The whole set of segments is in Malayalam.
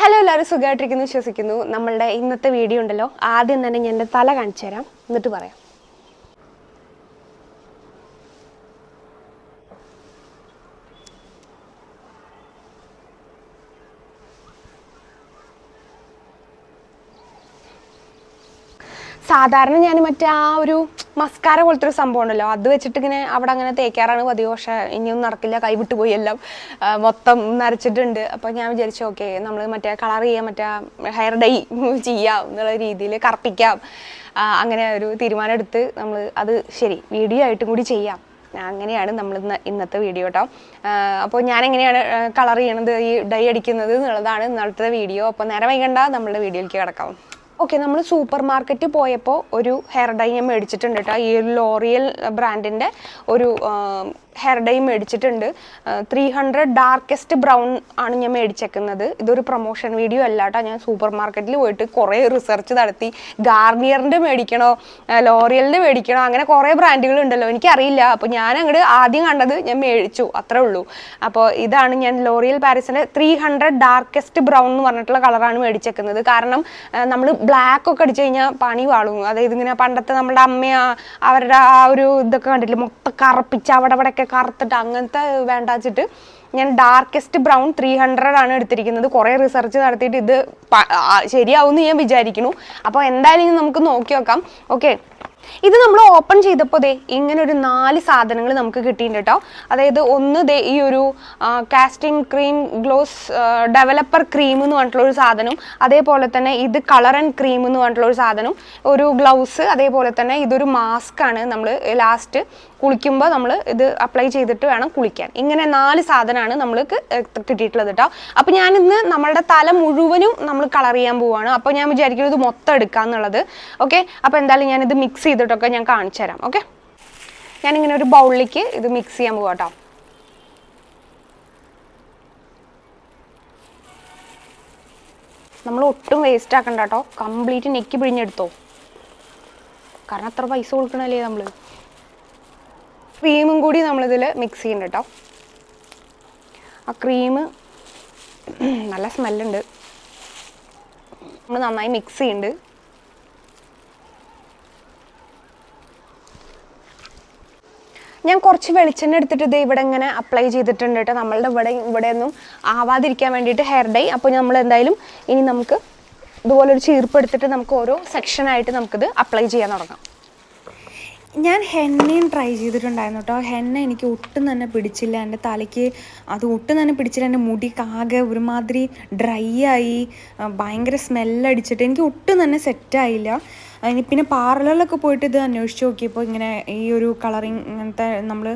ഹലോ എല്ലാവരും സുഖമായിട്ടിരിക്കുന്നു വിശ്വസിക്കുന്നു. നമ്മളുടെ ഇന്നത്തെ വീഡിയോ ഉണ്ടല്ലോ. ആദ്യം തന്നെ ഞാൻ എന്റെ തല കാണിച്ചു തരാം. എന്നിട്ട് പറയാം. സാധാരണ ഞാൻ മറ്റേ ആ ഒരു മസ്കാര പോലത്തെ ഒരു സംഭവം ഉണ്ടല്ലോ. അത് വെച്ചിട്ട് ഇങ്ങനെ അവിടെ അങ്ങനെ തേക്കാറാണ് പതിവ്. പക്ഷേ ഇനിയൊന്നും നടക്കില്ല. കൈവിട്ട് പോയി എല്ലാം മൊത്തം നരച്ചിട്ടുണ്ട്. അപ്പോൾ ഞാൻ വിചാരിച്ചു ഓക്കെ നമ്മൾ മറ്റേ കളർ ചെയ്യാം മറ്റേ ഹെയർ ഡൈ ചെയ്യാം എന്നുള്ള രീതിയിൽ കറുപ്പിക്കാം. അങ്ങനെ ഒരു തീരുമാനം എടുത്ത് നമ്മൾ അത് ശരി വീഡിയോ ആയിട്ടും കൂടി ചെയ്യാം. അങ്ങനെയാണ് നമ്മൾ ഇന്ന് ഇന്നത്തെ വീഡിയോ കേട്ടോ അപ്പോൾ ഞാൻ എങ്ങനെയാണ് കളർ ചെയ്യണത് ഈ ഡൈ അടിക്കുന്നത് എന്നുള്ളതാണ് ഇന്നത്തെ വീഡിയോ. അപ്പോൾ നേരെ വൈകണ്ട നമ്മളുടെ വീഡിയോയിലേക്ക് കിടക്കാം. ഓക്കെ നമ്മൾ സൂപ്പർ മാർക്കറ്റ് പോയപ്പോൾ ഒരു ഹെയർ ഡൈ ഞാൻ മേടിച്ചിട്ടുണ്ട് കേട്ടോ ഈ ഒരു ലോറിയൽ ബ്രാൻഡിന്റെ ഒരു ഹെയർ ഡൈ മേടിച്ചിട്ടുണ്ട്. ത്രീ ഹൺഡ്രഡ് ഡാർക്കസ്റ്റ് ബ്രൗൺ ആണ് ഞാൻ മേടിച്ചേക്കുന്നത്. ഇതൊരു പ്രൊമോഷൻ വീഡിയോ അല്ല കേട്ടോ ഞാൻ സൂപ്പർ മാർക്കറ്റിൽ പോയിട്ട് കുറേ റിസർച്ച് നടത്തി. ഗാർണിയറിന്റെ മേടിക്കണോ ലോറിയലിന്റെ മേടിക്കണോ അങ്ങനെ കുറേ ബ്രാൻഡുകളുണ്ടല്ലോ എനിക്കറിയില്ല. അപ്പോൾ ഞാൻ അങ്ങോട്ട് ആദ്യം കണ്ടത് ഞാൻ മേടിച്ചു. അത്രേ ഉള്ളൂ. അപ്പോൾ ഇതാണ് ഞാൻ ലോറിയൽ പാരീസിന്റെ ത്രീ ഹൺഡ്രഡ് ഡാർക്കസ്റ്റ് ബ്രൗൺ എന്ന് പറഞ്ഞിട്ടുള്ള കളറാണ് മേടിച്ചേക്കുന്നത്. കാരണം നമ്മൾ ബ്ലാക്ക് ഒക്കെ അടിച്ചു കഴിഞ്ഞാൽ പണി വാളും. അതായത് ഇങ്ങനെ പണ്ടത്തെ നമ്മുടെ അമ്മ അവരുടെ ആ ഒരു ഇതൊക്കെ കണ്ടിട്ട് മൊത്തം കറുപ്പിച്ച് അവിടെ അവിടെ ഒക്കെ കറുത്തിട്ട് അങ്ങനത്തെ വേണ്ടാച്ചിട്ട് ഞാൻ ഡാർക്കസ്റ്റ് ബ്രൗൺ ത്രീ ഹൺഡ്രഡ് ആണ് എടുത്തിരിക്കുന്നത്. കുറേ റിസർച്ച് നടത്തിയിട്ട് ഇത് ശരിയാവും എന്ന് ഞാൻ വിചാരിക്കുന്നു. അപ്പോൾ എന്തായാലും നമുക്ക് നോക്കി നോക്കാം ഓക്കെ ഇത് നമ്മൾ ഓപ്പൺ ചെയ്തപ്പോൾ ദേ ഇങ്ങനെ ഒരു നാല് സാധനങ്ങൾ നമുക്ക് കിട്ടിയിട്ടുണ്ട് കേട്ടോ അതായത് ഒന്ന് ദേ ഈ ഒരു casting cream gloss developer cream എന്ന് പറഞ്ഞിട്ടുള്ള ഒരു സാധനം. അതേപോലെ തന്നെ ഇത് കളർ ആൻഡ് ക്രീം എന്ന് പറഞ്ഞിട്ടുള്ള ഒരു സാധനം. ഒരു ഗ്ലൗസ് അതേപോലെ തന്നെ ഇതൊരു മാസ്ക് ആണ് നമ്മൾ ലാസ്റ്റ് കുളിക്കുമ്പോൾ നമ്മൾ ഇത് അപ്ലൈ ചെയ്തിട്ട് വേണം കുളിക്കാൻ. ഇങ്ങനെ നാല് സാധനമാണ് നമ്മൾക്ക് കിട്ടിയിട്ടുള്ളത് കേട്ടോ അപ്പോൾ ഞാൻ ഇന്ന് നമ്മളുടെ തല മുഴുവനും നമ്മൾ കളർ ചെയ്യാൻ പോവുകയാണ് അപ്പോൾ ഞാൻ വിചാരിക്കുന്നത് മൊത്തം എടുക്കാന്നുള്ളത്. ഓക്കെ അപ്പോൾ എന്തായാലും ഞാനിത് മിക്സ് ചെയ്തിട്ടൊക്കെ ഞാൻ കാണിച്ചു തരാം ഓക്കെ ഞാനിങ്ങനെ ഒരു ബൗളിലേക്ക് ഇത് മിക്സ് ചെയ്യാൻ പോകാം കേട്ടോ നമ്മൾ ഒട്ടും വേസ്റ്റ് ആക്കണ്ട കേട്ടോ കംപ്ലീറ്റ് നെക്കി പിഴിഞ്ഞെടുത്തോ. കാരണം അത്ര പൈസ കൊടുക്കണല്ലേ നമ്മൾ ക്രീമും കൂടി നമ്മളിതിൽ മിക്സ് ചെയ്യണ്ട കേട്ടോ ആ ക്രീം നല്ല സ്മെല്ലുണ്ട് നമ്മൾ നന്നായി മിക്സ് ചെയ്യുന്നുണ്ട് ഞാൻ കുറച്ച് വെളിച്ചെണ്ണ എടുത്തിട്ട് ഇത് ഇവിടെ ഇങ്ങനെ അപ്ലൈ ചെയ്തിട്ടുണ്ട് കേട്ടോ നമ്മളുടെ ഇവിടെ ഇവിടെ ഒന്നും ആവാതിരിക്കാൻ വേണ്ടിയിട്ട് ഹെയർ ഡൈ അപ്പോൾ നമ്മൾ എന്തായാലും ഇനി നമുക്ക് ഇതുപോലെ ഒരു ചീർപ്പ് എടുത്തിട്ട് നമുക്ക് ഓരോ സെക്ഷനായിട്ട് നമുക്കിത് അപ്ലൈ ചെയ്യാൻ തുടങ്ങാം. ഞാൻ ഹെന്നയും ട്രൈ ചെയ്തിട്ടുണ്ടായിരുന്നു കേട്ടോ ഹെന്ന എനിക്ക് ഒട്ടും തന്നെ പിടിച്ചില്ല. എന്റെ തലയ്ക്ക് അത് ഒട്ടും തന്നെ പിടിച്ചില്ല. എന്റെ മുടി ആകെ ഒരുമാതിരി ഡ്രൈ ആയി. ഭയങ്കര സ്മെല്ലടിച്ചിട്ട് എനിക്ക് ഒട്ടും തന്നെ സെറ്റായില്ല പിന്നെ പാർലറിലൊക്കെ പോയിട്ട് ഇത് അന്വേഷിച്ച് നോക്കിയപ്പോൾ ഇങ്ങനെ ഈ ഒരു കളറിങ് ഇങ്ങനത്തെ നമ്മൾ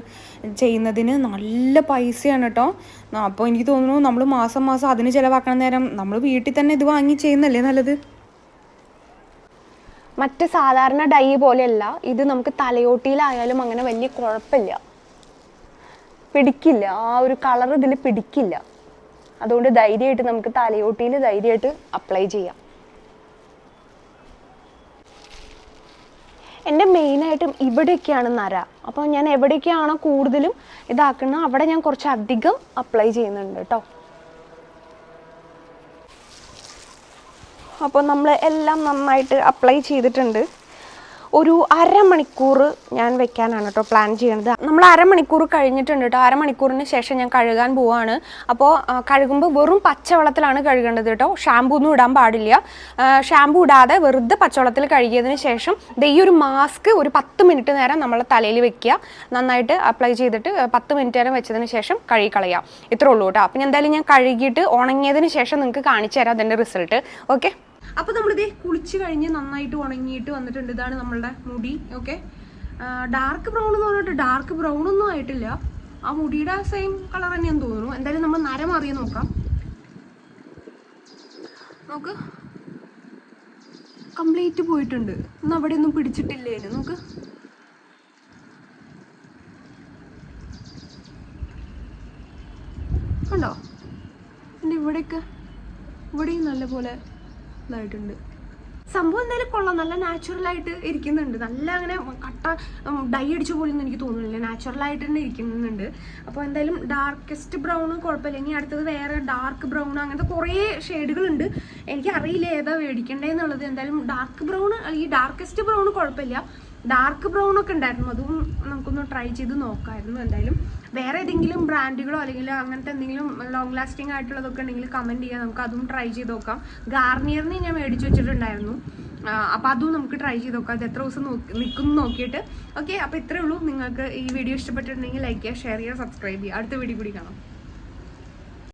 ചെയ്യുന്നതിന് നല്ല പൈസയാണ് കേട്ടോ അപ്പോൾ എനിക്ക് തോന്നുന്നു നമ്മൾ മാസം മാസം അതിന് ചിലവാക്കണ നേരം നമ്മൾ വീട്ടിൽ തന്നെ ഇത് വാങ്ങി ചെയ്യുന്നല്ലേ നല്ലത്? മറ്റ് സാധാരണ ഡൈ പോലെയല്ല. ഇത് നമുക്ക് തലയോട്ടിയിലായാലും അങ്ങനെ വലിയ കുഴപ്പമില്ല. പിടിക്കില്ല. ആ ഒരു കളർ ഇതിൽ പിടിക്കില്ല. അതുകൊണ്ട് ധൈര്യമായിട്ട് നമുക്ക് തലയോട്ടിയിൽ ധൈര്യമായിട്ട് അപ്ലൈ ചെയ്യാം. എന്റെ മെയിനായിട്ടും ഇവിടെയൊക്കെയാണ് നര. അപ്പോൾ ഞാൻ എവിടെയൊക്കെയാണോ കൂടുതലും ഇതാക്കുന്നത് അവിടെ ഞാൻ കുറച്ച് അധികം അപ്ലൈ ചെയ്യുന്നുണ്ട് കേട്ടോ അപ്പോൾ നമ്മൾ എല്ലാം നന്നായിട്ട് അപ്ലൈ ചെയ്തിട്ടുണ്ട്. ഒരു അരമണിക്കൂർ ഞാൻ വെക്കാനാണ് കേട്ടോ പ്ലാൻ ചെയ്യണത്. നമ്മൾ അരമണിക്കൂർ കഴിഞ്ഞിട്ടുണ്ട് കേട്ടോ. അരമണിക്കൂറിന് ശേഷം ഞാൻ കഴുകാൻ പോവാണ്. അപ്പോൾ കഴുകുമ്പോൾ വെറും പച്ചവെള്ളത്തിലാണ് കഴുകേണ്ടത് കേട്ടോ. ഷാമ്പൂ ഒന്നും ഇടാൻ പാടില്ല. ഷാമ്പൂ ഇടാതെ വെറുതെ പച്ചവെള്ളത്തിൽ കഴുകിയതിന് ശേഷം ദേ ഈ ഒരു മാസ്ക് ഒരു പത്ത് മിനിറ്റ് നേരം നമ്മളെ തലയിൽ വെക്കുക. നന്നായിട്ട് അപ്ലൈ ചെയ്തിട്ട് പത്ത് മിനിറ്റ് നേരം വെച്ചതിന് ശേഷം കഴുകി കളയാം ഇത്രേ ഉള്ളൂ കേട്ടോ. അപ്പം എന്തായാലും ഞാൻ കഴുകിയിട്ട് ഉണങ്ങിയതിന് ശേഷം നിങ്ങൾക്ക് കാണിച്ചു തരാം അതിന്റെ റിസൾട്ട് ഓക്കെ അപ്പോൾ നമ്മളിതേ കുളിച്ച് കഴിഞ്ഞ് നന്നായിട്ട് ഉണങ്ങിയിട്ട് വന്നിട്ടുണ്ട്. ഇതാണ് നമ്മളുടെ മുടി ഓക്കെ ഡാർക്ക് ബ്രൗൺ എന്ന് പറഞ്ഞിട്ട് ഡാർക്ക് ബ്രൗൺ ഒന്നും ആയിട്ടില്ല. ആ മുടിയുടെ സെയിം കളർ തന്നെയാന്ന് തോന്നുന്നു. എന്തായാലും നമ്മൾ നരം നോക്കാം. നോക്ക്. കംപ്ലീറ്റ് പോയിട്ടുണ്ട്. ഇന്ന് അവിടെ ഒന്നും പിടിച്ചിട്ടില്ലേ നോക്ക്. കണ്ടോ? എന്റെ ഇവിടെയൊക്കെ ഇവിടെയും നല്ലപോലെ ഇതായിട്ടുണ്ട്. സംഭവം എന്തായാലും കൊള്ളാം. നല്ല നാച്ചുറൽ ആയിട്ട് ഇരിക്കുന്നുണ്ട്. നല്ല അങ്ങനെ കട്ട ഡൈ അടിച്ച പോലെയൊന്നും എനിക്ക് തോന്നുന്നില്ല. നാച്ചുറൽ ആയിട്ട് തന്നെ ഇരിക്കുന്നുണ്ട്. അപ്പോൾ എന്തായാലും ഡാർക്കസ്റ്റ് ബ്രൗൺ കുഴപ്പമില്ല. ഇനി അടുത്തത് വേറെ ഡാർക്ക് ബ്രൗൺ അങ്ങനത്തെ കുറേ ഷെയ്ഡുകളുണ്ട് എനിക്ക് അറിയില്ല ഏതാ മേടിക്കേണ്ടതെന്നുള്ളത് എന്തായാലും ഡാർക്ക് ബ്രൗൺ ഈ ഡാർക്കസ്റ്റ് ബ്രൗൺ കുഴപ്പമില്ല. ഡാർക്ക് ബ്രൗൺ ഒക്കെ ഉണ്ടായിരുന്നു. അതും നമുക്കൊന്ന് ട്രൈ ചെയ്ത് നോക്കായിരുന്നു. എന്തായാലും വേറെ ഏതെങ്കിലും ബ്രാൻഡുകളോ അല്ലെങ്കിൽ അങ്ങനത്തെ എന്തെങ്കിലും ലോങ് ലാസ്റ്റിംഗ് ആയിട്ടുള്ളതൊക്കെ ഉണ്ടെങ്കിൽ കമന്റ് ചെയ്യാം. നമുക്ക് അതും ട്രൈ ചെയ്ത് നോക്കാം. ഗാർണിയറിന് ഞാൻ മേടിച്ച് വെച്ചിട്ടുണ്ടായിരുന്നു. അപ്പോൾ അതും നമുക്ക് ട്രൈ ചെയ്ത് നോക്കാം. അത് എത്ര ദിവസം നോക്കി നിൽക്കുന്നു നോക്കിയിട്ട്. ഓക്കെ അപ്പോൾ ഇത്രയേ ഉള്ളൂ. നിങ്ങൾക്ക് ഈ വീഡിയോ ഇഷ്ടപ്പെട്ടിട്ടുണ്ടെങ്കിൽ ലൈക്ക് ചെയ്യുക ഷെയർ ചെയ്യുക സബ്സ്ക്രൈബ് ചെയ്യുക. അടുത്ത വീഡിയോ കൂടി കാണാം.